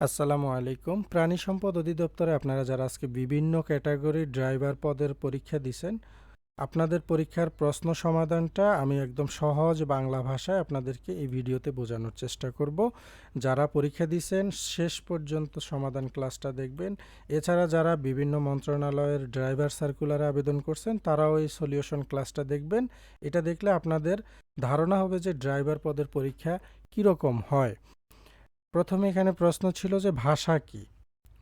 আসসালামু আলাইকুম। প্রাণী সম্পদ অধিদপ্তরে আপনারা যারা আজকে বিভিন্ন ক্যাটাগরি ড্রাইভার পদের পরীক্ষা দিছেন, আপনাদের পরীক্ষার প্রশ্ন সমাধানটা আমি একদম সহজ বাংলা ভাষায় আপনাদেরকে এই ভিডিওতে বোঝানোর চেষ্টা করব। যারা পরীক্ষা দিছেন, শেষ পর্যন্ত সমাধান ক্লাসটা দেখবেন। এছাড়া যারা বিভিন্ন মন্ত্রণালয়ের ড্রাইভার সার্কুলারে আবেদন করছেন, তারাও এই সলিউশন ক্লাসটা দেখবেন। এটা দেখলে আপনাদের ধারণা হবে যে ড্রাইভার পদের পরীক্ষা কীরকম হয়। প্রথমে এখানে প্রশ্ন ছিল যে ভাষা কি?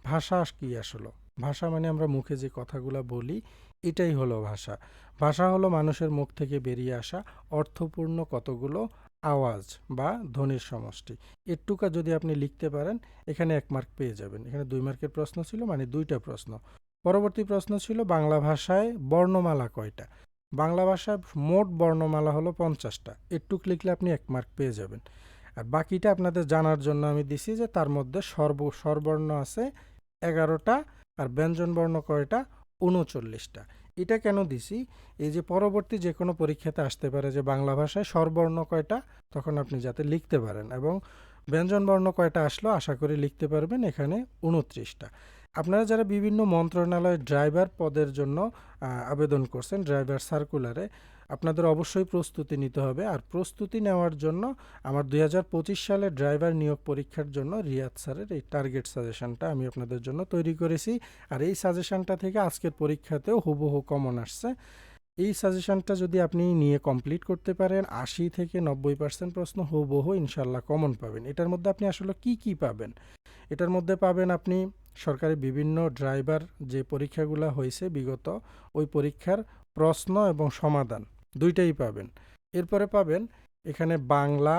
ভাষা কি আসলো? ভাষা মানে আমরা মুখে যে কথাগুলো বলি, এটাই হলো ভাষা। ভাষা হলো মানুষের মুখ থেকে বেরিয়ে আসা অর্থপূর্ণ কতগুলো আওয়াজ বা ধ্বনির সমষ্টি। এটুকা যদি আপনি লিখতে পারেন, এখানে এক মার্ক পেয়ে যাবেন। এখানে দুই মার্কের প্রশ্ন ছিল মানে দুইটা প্রশ্ন। পরবর্তী প্রশ্ন ছিল, বাংলা ভাষায় বর্ণমালা কয়টা? বাংলা ভাষায় মোট বর্ণমালা হলো পঞ্চাশটা। এটুক লিখলে আপনি এক মার্ক পেয়ে যাবেন। আর বাকিটা আপনাদের জানার জন্য আমি দিছি যে তার মধ্যে সর্ব, স্বরবর্ণ আছে এগারোটা আর ব্যঞ্জনবর্ণ কয়টা? উনচল্লিশটা। এটা কেন দিছি? এই যে পরবর্তী যে কোনো পরীক্ষাতে আসতে পারে যে বাংলা ভাষায় স্বরবর্ণ কয়টা, তখন আপনি যাতে লিখতে পারেন এবং ব্যঞ্জনবর্ণ কয়টা আসলো আশা করি লিখতে পারবেন এখানে উনত্রিশটা। আপনারা যারা বিভিন্ন মন্ত্রণালয় ড্রাইভার পদের জন্য আবেদন করছেন, ড্রাইভার সার্কুলারে আপনাদের অবশ্যই প্রস্তুতি নিতে হবে। আর প্রস্তুতি নেওয়ার জন্য আমার দুই সালে ড্রাইভার নিয়োগ পরীক্ষার জন্য রিয়াদ স্যারের এই টার্গেট সাজেশনটা আমি আপনাদের জন্য তৈরি করেছি। আর এই সাজেশনটা থেকে আজকের পরীক্ষাতেও হুবহু কমন আসছে। এই সাজেশনটা যদি আপনি নিয়ে কমপ্লিট করতে পারেন, আশি থেকে নব্বই পার্সেন্ট প্রশ্ন হুবহু ইনশাল্লাহ কমন পাবেন। এটার মধ্যে আপনি আসলে কি কি পাবেন? এটার মধ্যে পাবেন আপনি সরকারি বিভিন্ন ড্রাইভার যে পরীক্ষাগুলো হয়েছে বিগত, ওই পরীক্ষার প্রশ্ন এবং সমাধান। দুইটাই পাবেন। এরপরে পাবেন এখানে বাংলা,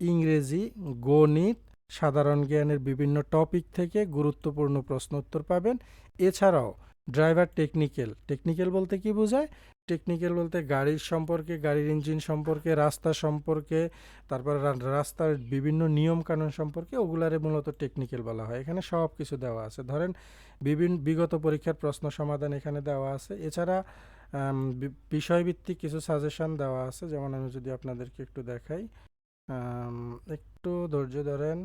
ইংরেজি, গণিত, সাধারণ জ্ঞানের বিভিন্ন টপিক থেকে গুরুত্বপূর্ণ প্রশ্ন উত্তর পাবেন। এছাড়াও ড্রাইভার টেকনিক্যাল। টেকনিক্যাল বলতে কি বোঝায়? টেকনিক্যাল বলতে গাড়ির সম্পর্কে, গাড়ির ইঞ্জিন সম্পর্কে, রাস্তা সম্পর্কে, তারপর রাস্তার বিভিন্ন নিয়ম কানুন সম্পর্কে, ওগুলারে মূলত টেকনিক্যাল বলা হয়। এখানে সব কিছু দেওয়া আছে। ধরেন বিভিন্ন বিগত পরীক্ষার প্রশ্ন সমাধান এখানে দেওয়া আছে। এছাড়া বিষয়ভিত্তিক কিছু সাজেশন দেওয়া আছে। যেমন আমি যদি আপনাদেরকে একটু দেখাই। একটু ধৈর্য ধরেন।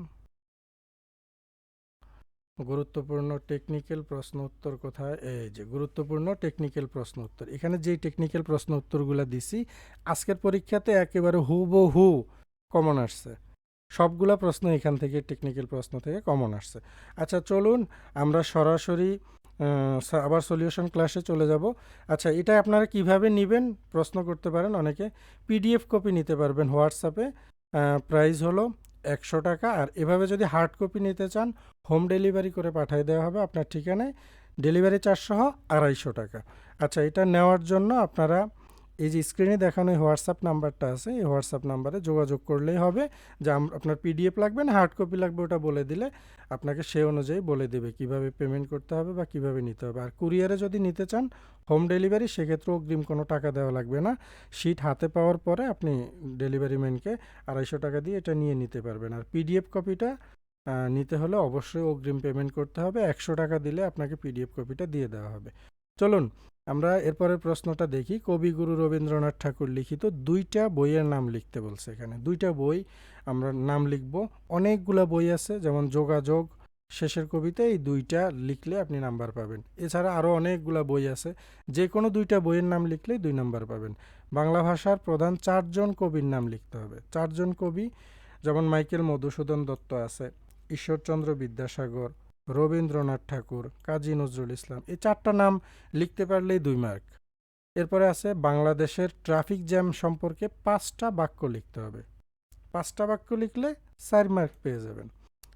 গুরুত্বপূর্ণ টেকনিক্যাল প্রশ্ন উত্তর কোথায়? এই যে, গুরুত্বপূর্ণ টেকনিক্যাল প্রশ্ন উত্তর। এখানে যেই টেকনিক্যাল প্রশ্ন উত্তরগুলো দিছি, আজকের পরীক্ষাতে একেবারে হুবহু কমন আসছে। সবগুলা প্রশ্ন এখান থেকে টেকনিক্যাল প্রশ্ন থেকে কমন আসছে। আচ্ছা চলুন আমরা সরাসরি আবার সলিউশন ক্লাসে চলে যাব। আচ্ছা এটা আপনারা কীভাবে নেবেন? প্রশ্ন করতে পারেন অনেকে। পিডিএফ কপি নিতে পারবেন হোয়াটসঅ্যাপে প্রাইস হলো একশো টাকা আর এভাবে যদি হার্ড কপি নিতে চান হোম ডেলিভারি করে পাঠিয়ে দেওয়া হবে আপনার ঠিকানায়। ডেলিভারি চার্জ সহ আড়াইশো টাকা। আচ্ছা এটা নেওয়ার জন্য আপনারা এই যে স্ক্রিনে দেখানো হোয়াটসঅ্যাপ নাম্বারটা আছে, এই হোয়াটসঅ্যাপ নাম্বারে যোগাযোগ করলেই হবে। যে আপনার পিডিএফ লাগবে না হার্ড কপি লাগবে, ওটা বলে দিলে আপনাকে সে অনুযায়ী বলে দেবে কীভাবে পেমেন্ট করতে হবে বা কীভাবে নিতে হবে। আর কুরিয়ারে যদি নিতে চান হোম ডেলিভারি সেক্ষেত্রে অগ্রিম কোনো টাকা দেওয়া লাগবে না। শিট হাতে পাওয়ার পরে আপনি ডেলিভারি ম্যানকে আড়াইশো টাকা দিয়ে এটা নিয়ে নিতে পারবেন। আর পিডিএফ কপিটা নিতে হলে অবশ্যই অগ্রিম পেমেন্ট করতে হবে। একশো টাকা দিলে আপনাকে পিডিএফ কপিটা দিয়ে দেওয়া হবে। চলুন, আমরা এরপরের প্রশ্নটা দেখি। কবিগুরু রবীন্দ্রনাথ ঠাকুর লিখিত দুইটা বইয়ের নাম লিখতে বলছে এখানে। দুইটা বই আমরা নাম লিখব। অনেকগুলা বই আছে, যেমন যোগাযোগ, শেষের কবিতা, এই দুইটা লিখলে আপনি নাম্বার পাবেন। এছাড়া আরও অনেকগুলা বই আছে যে কোনো দুইটা বইয়ের নাম লিখলেই দুই নাম্বার পাবেন। বাংলা ভাষার প্রধান চারজন কবির নাম লিখতে হবে। চারজন কবি, যেমন মাইকেল মধুসূদন দত্ত আছে, ঈশ্বরচন্দ্র বিদ্যাসাগর রবীন্দ্রনাথ ঠাকুর, কাজী নজরুল ইসলাম, এই চারটা নাম লিখতে পারলেই দুই মার্ক। এরপরে আছে বাংলাদেশের ট্রাফিক জ্যাম সম্পর্কে পাঁচটা বাক্য লিখতে হবে। পাঁচটা বাক্য লিখলে চার মার্ক পেয়ে যাবেন।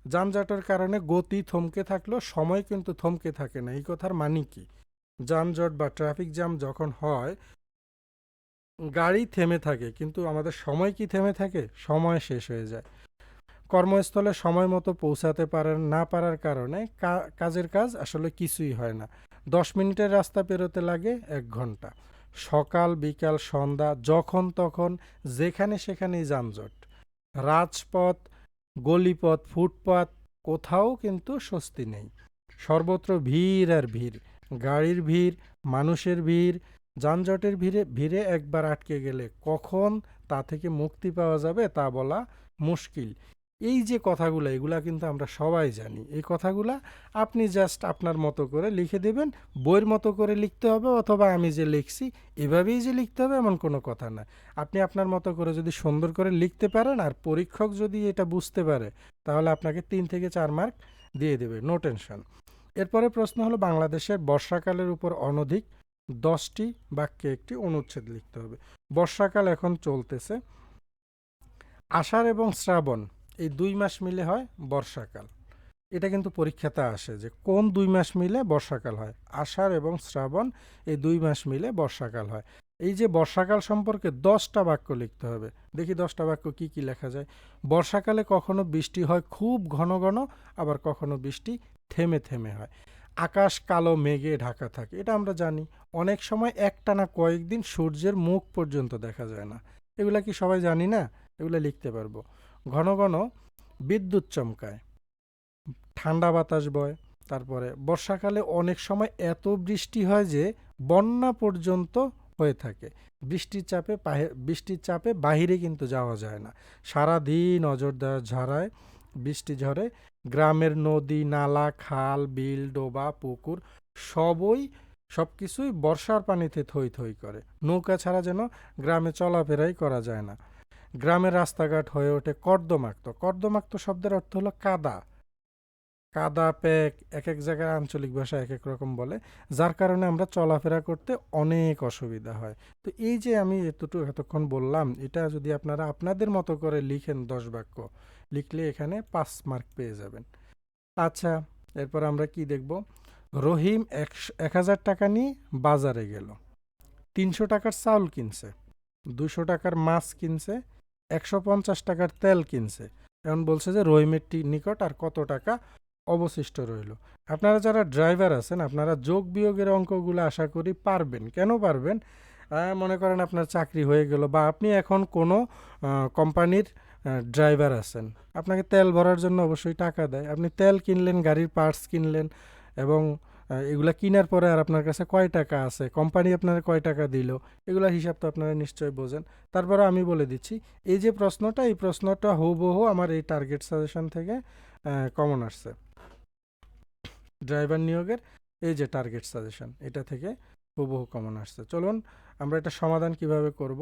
যানজটের কারণে গতি থমকে থাকলেও সময় কিন্তু থমকে থাকে না। এই কথার মানে কি? যানজট বা ট্রাফিক জ্যাম যখন হয়, গাড়ি থেমে থাকে, কিন্তু আমাদের সময় কি থেমে থাকে? সময় শেষ হয়ে যায়। কর্মস্থলে সময় মতো পৌঁছাতে পারেন না পারার কারণে কাজের কাজ আসলে কিছুই হয় না। দশ মিনিটের রাস্তা পেরোতে লাগে এক ঘণ্টা। সকাল, বিকাল, সন্ধ্যা, যখন তখন, যেখানে সেখানেই যানজট। রাজপথ, গলিপথ, ফুটপাত, কোথাও কিন্তু স্বস্তি নেই। সর্বত্র ভিড় আর ভিড়। গাড়ির ভিড়, মানুষের ভিড়, যানজটের ভিড়ে ভিড়ে একবার আটকে গেলে কখন তা থেকে মুক্তি পাওয়া যাবে তা বলা মুশকিল। এই যে কথাগুলো, এগুলা কিন্তু আমরা সবাই জানি। এই কথাগুলা আপনি জাস্ট আপনার মতো করে লিখে দেবেন, বইয়ের মতো করে লিখতে হবে অথবা আমি যে লিখছি, এভাবেই যে লিখতে হবে এমন কোনো কথা না। আপনি আপনার মতো করে যদি সুন্দর করে লিখতে পারেন আর পরীক্ষক যদি এটা বুঝতে পারে, তাহলে আপনাকে তিন থেকে চার মার্ক দিয়ে দেবে নো টেনশন এরপরে প্রশ্ন হলো, বাংলাদেশের বর্ষাকালের উপর অনধিক দশটি বাক্যে একটি অনুচ্ছেদ লিখতে হবে। বর্ষাকাল এখন চলতেছে। আষাঢ় এবং শ্রাবণ এই দুই মাস মিলে হয় বর্ষাকাল। এটা কিন্তু পরীক্ষাতে আসে যে কোন দুই মাস মিলে বর্ষাকাল হয়। আষাঢ় এবং শ্রাবণ এই দুই মাস মিলে বর্ষাকাল হয়। এই যে বর্ষাকাল সম্পর্কে দশটা বাক্য লিখতে হবে। দেখি দশটা বাক্য কি কি লেখা যায়। বর্ষাকালে কখনো বৃষ্টি হয় খুব ঘন ঘন, আবার কখনো বৃষ্টি থেমে থেমে হয়। আকাশ কালো, মেঘে ঢাকা থাকে, এটা আমরা জানি। অনেক সময় একটানা কয়েকদিন সূর্যের মুখ পর্যন্ত দেখা যায় না। এগুলা কি সবাই জানি না? এগুলো লিখতে পারব। ঘন ঘন বিদ্যুৎ চমকায়। ঠান্ডা বাতাস বয়, তারপরে বর্ষাকালে অনেক সময় এত বৃষ্টি হয় যে বন্যা পর্যন্ত হয়ে থাকে। বৃষ্টির চাপে বৃষ্টির চাপে বাহিরে কিন্তু যাওয়া যায় না। সারাদিন অযোধ্যা ঝরায় বৃষ্টি ঝরে গ্রামের নদী, নালা, খাল, বিল, ডোবা, পুকুর সবই সব কিছুই বর্ষার পানিতে থই থই করে। নৌকা ছাড়া যেন গ্রামে চলাফেরাই করা যায় না। গ্রামের রাস্তাঘাট হয়ে ওঠে কর্দমাক্ত। কর্দমাক্ত শব্দের অর্থ হলো কাদা। কাদা প্যাক এক এক জায়গায় আঞ্চলিক ভাষা এক এক রকম বলে, যার কারণে আমরা চলাফেরা করতে অনেক অসুবিধা হয়। তো এই যে আমি এতটুকু এতক্ষণ বললাম, এটা যদি আপনারা আপনাদের মতো করে লিখেন দশ বাক্য, লিখলে এখানে পাঁচ মার্ক পেয়ে যাবেন। আচ্ছা এরপর আমরা কি দেখব? রহিম এক হাজার টাকা নিয়ে বাজারে গেল। তিনশো টাকার চাউল কিনছে, দুশো টাকার মাছ কিনছে একশো পঞ্চাশ টাকার তেল কিনছে। এখন বলছে যে রহিমের টি- নিকট আর কত টাকা অবশিষ্ট রইল। আপনারা যারা ড্রাইভার আছেন, আপনারা যোগ বিয়োগের অঙ্কগুলো আশা করি পারবেন। কেন পারবেন? মনে করেন আপনার চাকরি হয়ে গেল বা আপনি এখন কোনো কোম্পানির ড্রাইভার আছেন। আপনাকে তেল ভরার জন্য অবশ্যই টাকা দেয়। আপনি তেল কিনলেন, গাড়ির পার্টস কিনলেন এবং এগুলা কেনার পরে আর আপনার কাছে কয় টাকা আছে? কোম্পানি আপনার কয় টাকা দিল? এগুলা হিসাব তো আপনারা নিশ্চয়ই বোঝেন। তারপরে আমি বলে দিচ্ছি, এই যে প্রশ্নটা, এই প্রশ্নটা হুবহু আমার এই টার্গেট সাজেশন থেকে কমন আসছে। ড্রাইভার নিয়োগের এই যে টার্গেট সাজেশন এটা থেকে হুবহু কমন আসছে। চলুন, আমরা এটা সমাধান কীভাবে করব?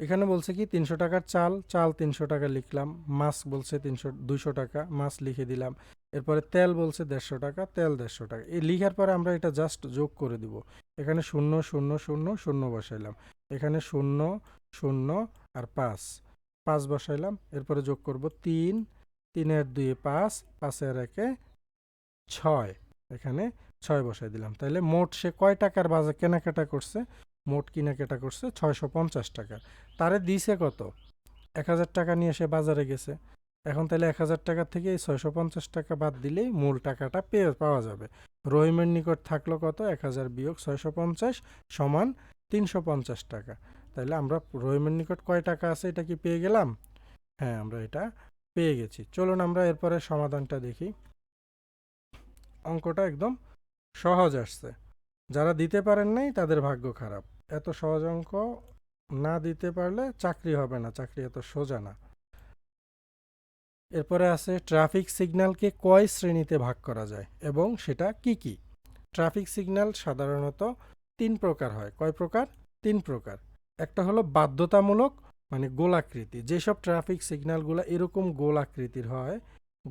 এখানে বলছে কি, তিনশো টাকার চাল চাল তিনশো টাকা লিখলাম মাছ বলছে তিনশো, দুইশো টাকা মাছ লিখে দিলাম। এরপরে তেল বলছে দেড়শো টাকা, তেল দেড়শো টাকা। এই লিখার পরে আমরা এটা জাস্ট যোগ করে দিব। এখানে শূন্য শূন্য শূন্য শূন্য বসাইলাম। এখানে শূন্য শূন্য আর পাঁচ। পাঁচ বসাইলাম। এরপরে যোগ করব তিন। তিনের দুয়ে পাঁচ, পাঁচের একে ছয়। এখানে ছয় বসাই দিলাম। তাহলে মোট সে কয় টাকার বাজার কেনাকাটা করছে? মোট কেনাকাটা করছে ছয়শো পঞ্চাশ টাকা তারে দিছে কত? এক হাজার টাকা নিয়ে সে বাজারে গেছে। এখন তাহলে এক হাজার টাকা থেকে এই ছয়শো পঞ্চাশ টাকা বাদ দিলেই মূল টাকাটা পেয়ে, পাওয়া যাবে। রহিমের নিকট থাকল কত? এক হাজার বিয়োগ ছয়শো পঞ্চাশ সমান তিনশো পঞ্চাশ টাকা। তাহলে আমরা রহিমের নিকট কয় টাকা আছে এটা কি পেয়ে গেলাম? হ্যাঁ আমরা এটা পেয়ে গেছি। চলুন আমরা এরপরে সমাধানটা দেখি। অঙ্কটা একদম সহজ আসছে। যারা দিতে পারেন নাই তাদের ভাগ্য খারাপ। এত সহজ অঙ্ক না দিতে পারলে চাকরি হবে না, চাকরি এত সোজা না। এরপরে আছে ট্রাফিক সিগন্যালকে কয় শ্রেণীতে ভাগ করা যায় এবং সেটা কি কি? ট্রাফিক সিগন্যাল সাধারণত তিন প্রকার হয়। কয় প্রকার? তিন প্রকার। একটা হলো বাধ্যতামূলক মানে গোলাকৃতি। যেসব ট্রাফিক সিগন্যালগুলো এরকম গোল আকৃতির হয়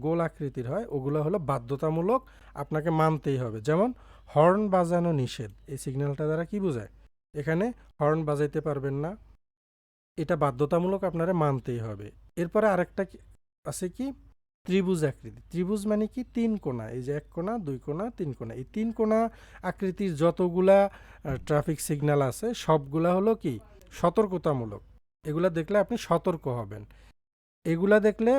গোল আকৃতির হয়, ওগুলো হলো বাধ্যতামূলক, আপনাকে মানতেই হবে। যেমন হর্ন বাজানো নিষেধ, এই সিগন্যালটা দ্বারা কি বোঝায়? এখানে হর্ন বাজাইতে পারবেন না, এটা বাধ্যতামূলক আপনারা মানতেই হবে। এরপরে আরেকটা আছে কি? ত্রিভুজ আকৃতি। ত্রিভুজ মানে কি? তিন কোণা। এই যে এক কোণা, দুই কোণা, তিন কোণা। এই তিন কোণা আকৃতির যতগুলা ট্রাফিক সিগন্যাল আছে, সবগুলা হলো কি? সতর্কতামূলক। এগুলা দেখলে আপনি সতর্ক হবেন। এগুলা দেখলে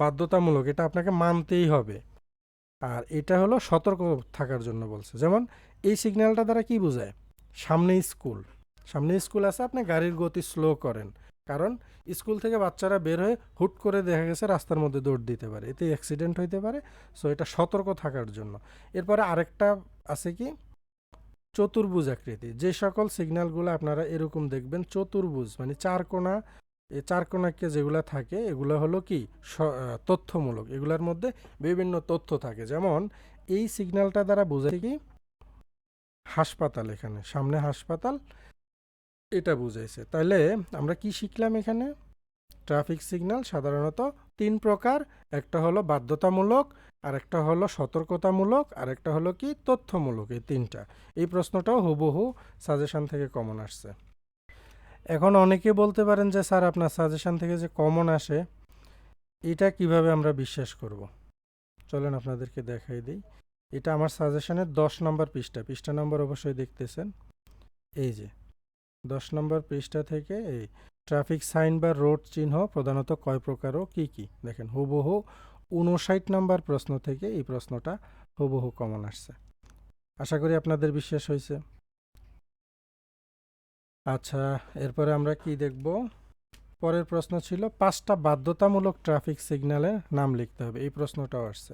বাধ্যতামূলক। এটা আপনাকে মানতেই হবে। আর এটা হলো সতর্ক থাকার জন্য বলছে। যেমন, এই সিগন্যালটা দ্বারা কি বোঝায়? সামনে স্কুল। সামনে স্কুল আছে, আপনি গাড়ির গতি স্লো করেন। কারণ স্কুল থেকে বাচ্চারা বের হয়ে হুট করে দেখা গেছে রাস্তার মধ্যে দৌড় দিতে পারে। এতে অ্যাক্সিডেন্ট হইতে পারে। সো এটা সতর্ক থাকার জন্য। এরপরে আরেকটা আছে কি? চতুর্ভুজ আকৃতি। যে সকল সিগন্যালগুলো আপনারা এরকম দেখবেন, চতুর্ভুজ মানে চার কোণা এই চার কোনাকে যেগুলো থাকে, এগুলো হলো কি? তথ্যমূলক। এগুলোর মধ্যে বিভিন্ন তথ্য থাকে। যেমন, এই সিগন্যালটা দ্বারা বোঝায় কি? হাসপাতাল এখানে, সামনে হাসপাতাল এটা বুঝাইছে। তাহলে আমরা কি শিখলাম এখানে? ট্রাফিক সিগন্যাল সাধারণত তিন প্রকার, একটা হলো বাধ্যতামূলক আর একটা হলো সতর্কতামূলক আর একটা হলো কি তথ্যমূলক, এই তিনটা। এই প্রশ্নটাও হুবহু সাজেশন থেকে কমন আসছে। এখন অনেকে বলতে পারেন যে, স্যার, আপনার সাজেশান থেকে যে কমন আসে, এটা কীভাবে আমরা বিশ্বাস করব? চলেন আপনাদেরকে দেখাই দিই। এটা আমার সাজেশানের দশ নম্বর পৃষ্ঠা। পৃষ্ঠা নম্বর অবশ্যই দেখতেছেন। এই যে দশ নম্বর পৃষ্ঠা থেকে এই ট্রাফিক সাইন বা রোড চিহ্ন প্রধানত কয় প্রকার ও কী কী? দেখেন, হুবহু উনষাট নম্বর প্রশ্ন থেকে এই প্রশ্নটা হুবহু কমন আসছে। আশা করি আপনাদের বিশ্বাস হয়েছে। আচ্ছা এরপরে আমরা কি দেখব? পরের প্রশ্ন ছিল, পাঁচটা বাধ্যতামূলক ট্রাফিক সিগন্যালের নাম লিখতে হবে। এই প্রশ্নটাও আসছে।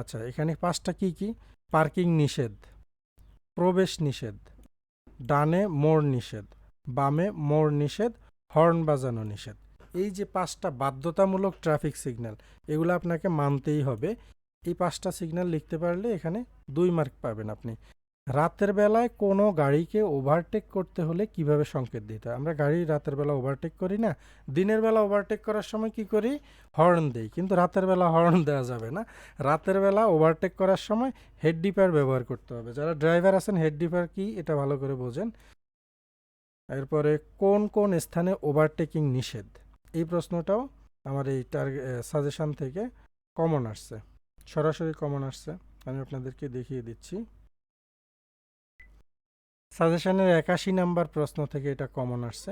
আচ্ছা এখানে পাঁচটা কি কি? পার্কিং নিষেধ, প্রবেশ নিষেধ ডানে মোড় নিষেধ, বামে মোড় নিষেধ, হর্ন বাজানো নিষেধ। এই যে পাঁচটা বাধ্যতামূলক ট্রাফিক সিগন্যাল, এগুলো আপনাকে মানতেই হবে। এই পাঁচটা সিগন্যাল লিখতে পারলে এখানে দুই মার্ক পাবেন আপনি। রাতের বেলায় কোনো গাড়িকে ওভারটেক করতে হলে কীভাবে সংকেত দিতে হয়? আমরা গাড়ি রাতের বেলা ওভারটেক করি না। দিনের বেলা ওভারটেক করার সময় কি করি? হর্ন দেই। কিন্তু রাতের বেলা হর্ন দেওয়া যাবে না। রাতের বেলা ওভারটেক করার সময় হেড ডিপার ব্যবহার করতে হবে। যারা ড্রাইভার আছেন হেড ডিপার কি? এটা ভালো করে বোঝেন। এরপরে কোন কোন স্থানে ওভারটেকিং নিষেধ? এই প্রশ্নটাও আমার এই টার্গেট সাজেশন থেকে কমন আসছে। সরাসরি কমন আসছে। আমি আপনাদেরকে দেখিয়ে দিচ্ছি। সাজেশনের একাশি নাম্বার প্রশ্ন থেকে এটা কমন আসছে।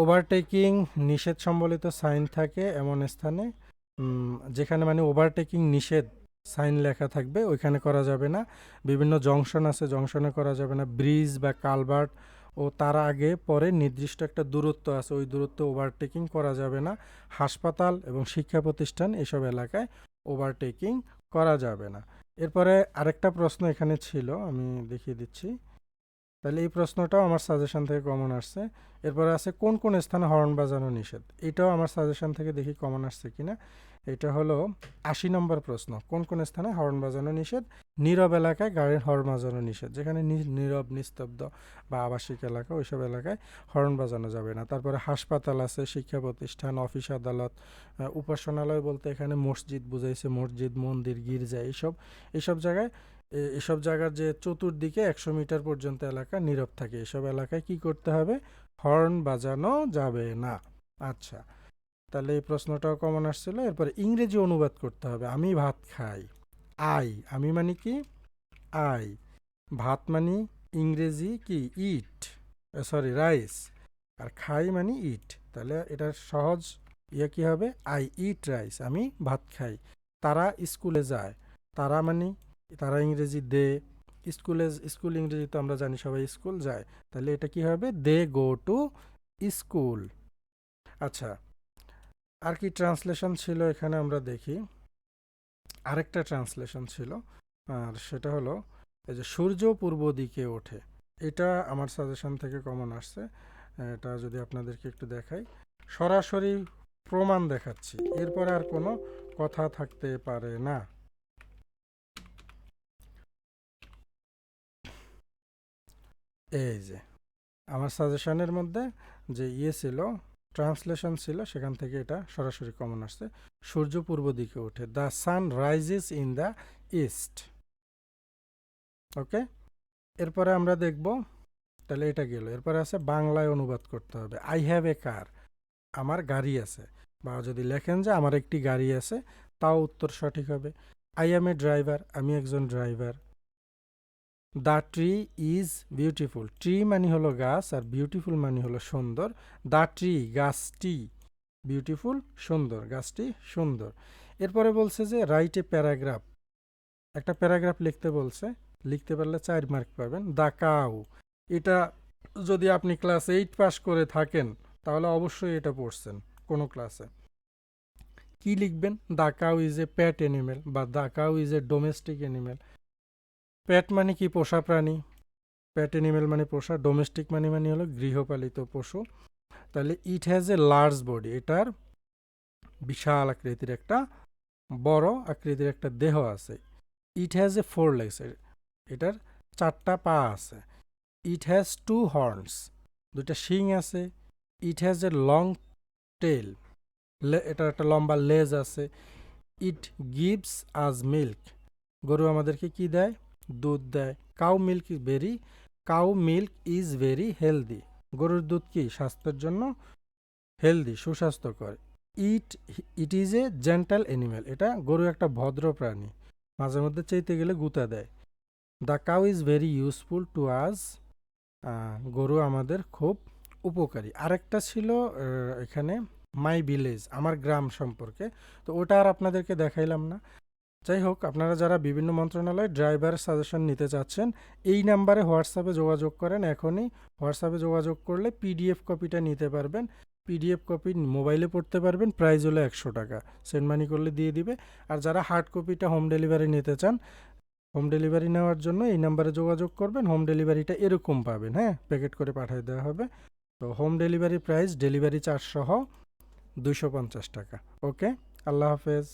ওভারটেকিং নিষেধ সম্বলিত সাইন থাকে এমন স্থানে। যেখানে মানে ওভারটেকিং নিষেধ সাইন লেখা থাকবে, ওইখানে করা যাবে না। বিভিন্ন জংশন আছে, জংশনে করা যাবে না। ব্রিজ বা কালভার্ট ও তার আগে পরে নির্দিষ্ট একটা দূরত্ব আছে, ওই দূরত্ব ওভারটেকিং করা যাবে না। হাসপাতাল এবং শিক্ষা প্রতিষ্ঠান এসব এলাকায় ওভারটেকিং করা যাবে না। এরপরে আরেকটা প্রশ্ন এখানে ছিল, আমি দেখিয়ে দিচ্ছি। তাহলে এই প্রশ্নটাও আমার সাজেশন থেকে কমন আসছে। এরপরে আছে, কোন কোন স্থানে হর্ন বাজানো নিষেধ? এটাও আমার সাজেশন থেকে দেখি কমন আসছে কিনা। এটা হলো আশি নম্বর প্রশ্ন, কোন কোন স্থানে হর্ন বাজানো নিষেধ? নীরব এলাকায় গাড়ির হর্ন বাজানো নিষেধ, যেখানে নীরব, নিস্তব্ধ বা আবাসিক এলাকা, ওইসব এলাকায় হর্ন বাজানো যাবে না। তারপরে হাসপাতাল আছে, শিক্ষা প্রতিষ্ঠান, অফিস, আদালত উপাসনালয় বলতে এখানে মসজিদ বুঝাইছে, মসজিদ, মন্দির, গির্জা, এইসব এইসব জায়গায় এসব জায়গার যে চতুর্দিকে একশো মিটার পর্যন্ত এলাকা নীরব থাকে। এসব এলাকায় কি করতে হবে? হর্ন বাজানো যাবে না। আচ্ছা তাহলে এই প্রশ্নটাও কমন আসছিল। এরপরে ইংরেজি অনুবাদ করতে হবে। আমি ভাত খাই। আই, আমি মানে কি? আই। ভাত মানে ইংরেজি কি? ইট। Sorry, rice. আর খাই মানে ইট। তাহলে এটার সহজ ইয়ে কী হবে? I, eat rice. আমি ভাত খাই। তারা স্কুলে যায়। তারা মানে তারা ইংরেজি দে, স্কুলে, স্কুল ইংরেজি তো আমরা জানি সবাই স্কুল যায়। তাহলে এটা কি হবে? They go to school. আচ্ছা আর কি ট্রান্সলেশন ছিল এখানে আমরা দেখি। আরেকটা ট্রান্সলেশন ছিল, আর সেটা হলো এই যে সূর্য পূর্ব দিকে ওঠে। এটা আমার সাজেশন থেকে কমন আসছে, এটা যদি আপনাদেরকে একটু দেখাই। সরাসরি প্রমাণ দেখাচ্ছি, এরপরে আর কোনো কথা থাকতে পারে না। এই যে, আমার সাজেশনের মধ্যে যে ইয়ে ছিল ট্রান্সলেশন ছিল, সেখান থেকে এটা সরাসরি কমন আসছে। সূর্য পূর্ব দিকে ওঠে। The sun rises in the east okay এরপরে আমরা দেখব, তাহলে এটা গেল। এরপরে আছে, বাংলায় অনুবাদ করতে হবে। আই হ্যাভ এ কার আমার গাড়ি আছে। বা যদি লেখেন যে আমার একটি গাড়ি আছে, তাও উত্তর সঠিক হবে। আই এম এ ড্রাইভার আমি একজন driver the tree is beautiful tree মানে হলো গাছ আর বিউটিফুল মানে হলো সুন্দর। দ্য ট্রি গাছটি বিউটিফুল সুন্দর, গাছটি সুন্দর। এরপরে বলছে যে রাইট এ প্যারাগ্রাফ একটা প্যারাগ্রাফ লিখতে বলছে। লিখতে পারলে চার মার্ক পাবেন। দ্য কাউ এটা যদি আপনি ক্লাস এইট পাস করে থাকেন, তাহলে অবশ্যই এটা পড়ছেন কোনো ক্লাসে কি লিখবেন? The cow is a pet animal বা the cow is a domestic animal pet মানে কি? পোষা প্রাণী। প্যাট অ্যানিমেল মানে পোষা, ডোমেস্টিক মানে মানে হলো গৃহপালিত পশু। তাহলে it has a large body এটার বিশাল আকৃতির একটা, বড় আকৃতির একটা দেহ আছে। It has a four legs এটার চারটা পা আছে। ইট হ্যাজ টু হর্নস দুইটা শিং আছে। It has a long tail এটার একটা লম্বা লেজ আছে। ইট গিভস আজ মিল্ক গরু আমাদেরকে কি দেয়? দুধ দেয়। Cow milk is very cow milk is very healthy গরুর দুধ কি স্বাস্থ্যের জন্য healthy সুস্বাস্থ্যকর? It it is a gentle animal এটা গরু একটা ভদ্র প্রাণী। মাঝে মধ্যে চাইতে গেলে গুতা দেয়। The cow is very useful to us গরু আমাদের খুব উপকারী। আরেকটা ছিল এখানে মাই ভিলেজ আমার গ্রাম সম্পর্কে। তো ওটা আর আপনাদেরকে দেখাইলাম না। যাই হোক, আপনারা যারা বিভিন্ন মন্ত্রণালয় ড্রাইভার সাজেশন নিতে চাচ্ছেন, এই নাম্বারে হোয়াটসঅ্যাপে যোগাযোগ করেন এখনই। হোয়াটসঅ্যাপে যোগাযোগ করলে পিডিএফ কপিটা নিতে পারবেন। পিডিএফ কপি মোবাইলে পড়তে পারবেন প্রাইস হলো একশো টাকা। সেন্ড মানি করলে দিয়ে দিবে। আর যারা হার্ড কপিটা হোম ডেলিভারি নিতে চান হোম ডেলিভারি নেওয়ার জন্য এই নাম্বারে যোগাযোগ করবেন হোম ডেলিভারিটা এরকম পাবেন হ্যাঁ? প্যাকেট করে পাঠিয়ে দেওয়া হবে। তো home delivery price delivery charge সহ দুশো পঞ্চাশ টাকা। ওকে আল্লাহ হাফেজ।